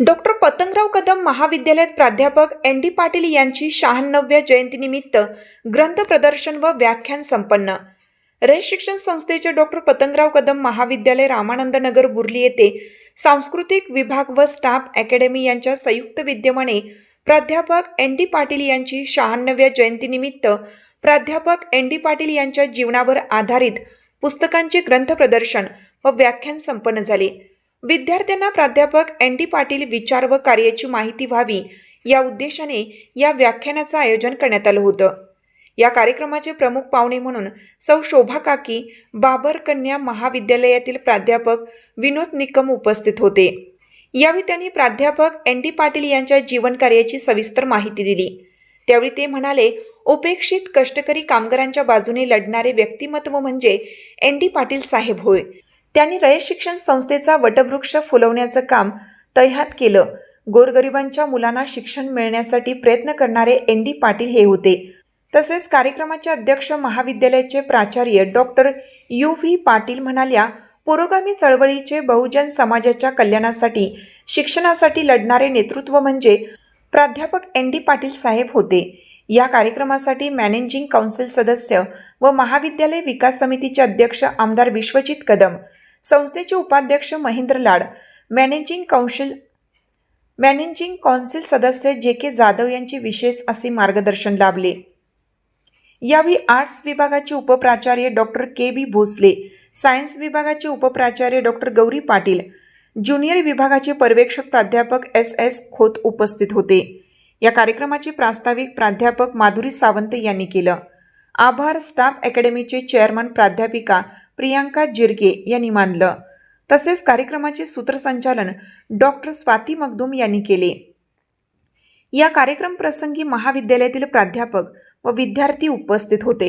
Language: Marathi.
डॉक्टर पतंगराव कदम महाविद्यालयात प्राध्यापक एन डी पाटील यांची शहाण्णव्या जयंतीनिमित्त ग्रंथ प्रदर्शन व व्याख्यान संपन्न. रे शिक्षण संस्थेचे डॉक्टर पतंगराव कदम महाविद्यालय रामानंद नगर बुर्ली येथे सांस्कृतिक विभाग व स्टाफ अकॅडमी यांच्या संयुक्त विद्यमाने प्राध्यापक एन डी पाटील यांची शहाण्णव्या जयंतीनिमित्त प्राध्यापक एन डी पाटील यांच्या जीवनावर आधारित पुस्तकांचे ग्रंथ प्रदर्शन व व्याख्यान संपन्न झाले. विद्यार्थ्यांना प्राध्यापक एन डी पाटील विचार व कार्याची माहिती व्हावी या उद्देशाने या व्याख्यानाचं आयोजन करण्यात आलं होतं. या कार्यक्रमाचे प्रमुख पाहुणे म्हणून सौ शोभा काकी बाबर कन्या महाविद्यालयातील प्राध्यापक विनोद निकम उपस्थित होते. यावेळी त्यांनी प्राध्यापक एन डी पाटील यांच्या जीवन कार्याची सविस्तर माहिती दिली. त्यावेळी ते म्हणाले उपेक्षित कष्टकरी कामगारांच्या बाजूने लढणारे व्यक्तिमत्व म्हणजे एन डी पाटील साहेब होय. त्यांनी रयत शिक्षण संस्थेचा वटवृक्ष फुलवण्याचं काम तैहात केलं. गोरगरिबांच्या मुलांना शिक्षण मिळण्यासाठी प्रयत्न करणारे एन डी पाटील हे होते. तसेच कार्यक्रमाचे अध्यक्ष महाविद्यालयाचे प्राचार्य डॉक्टर यू व्ही पाटील म्हणाल्या पुरोगामी चळवळीचे बहुजन समाजाच्या कल्याणासाठी शिक्षणासाठी लढणारे नेतृत्व म्हणजे प्राध्यापक एन डी पाटील साहेब होते. या कार्यक्रमासाठी मॅनेजिंग काउन्सिल सदस्य व महाविद्यालय विकास समितीचे अध्यक्ष आमदार विश्वजित कदम संस्थेचे उपाध्यक्ष Mahendra Lad managing council managing council सदस्य जे के जाधव यांचे विशेष असे मार्गदर्शन लाभले. यावेळी आर्ट्स विभागाचे उपप्राचार्य doctor K B Bhosale science विभागाचे उपप्राचार्य डॉक्टर गौरी पाटील ज्युनियर विभागाचे पर्यवेक्षक प्राध्यापक एस एस खोत उपस्थित होते. या कार्यक्रमाचे प्रास्ताविक प्राध्यापक माधुरी सावंत यांनी केलं. आभार स्टाफ अकॅडमीचे चेअरमन प्राध्यापिका प्रियांका जिरगे यांनी मानलं. तसेच कार्यक्रमाचे सूत्रसंचालन डॉक्टर स्वाती मगदूम यांनी केले. या कार्यक्रम प्रसंगी महाविद्यालयातील प्राध्यापक व विद्यार्थी उपस्थित होते.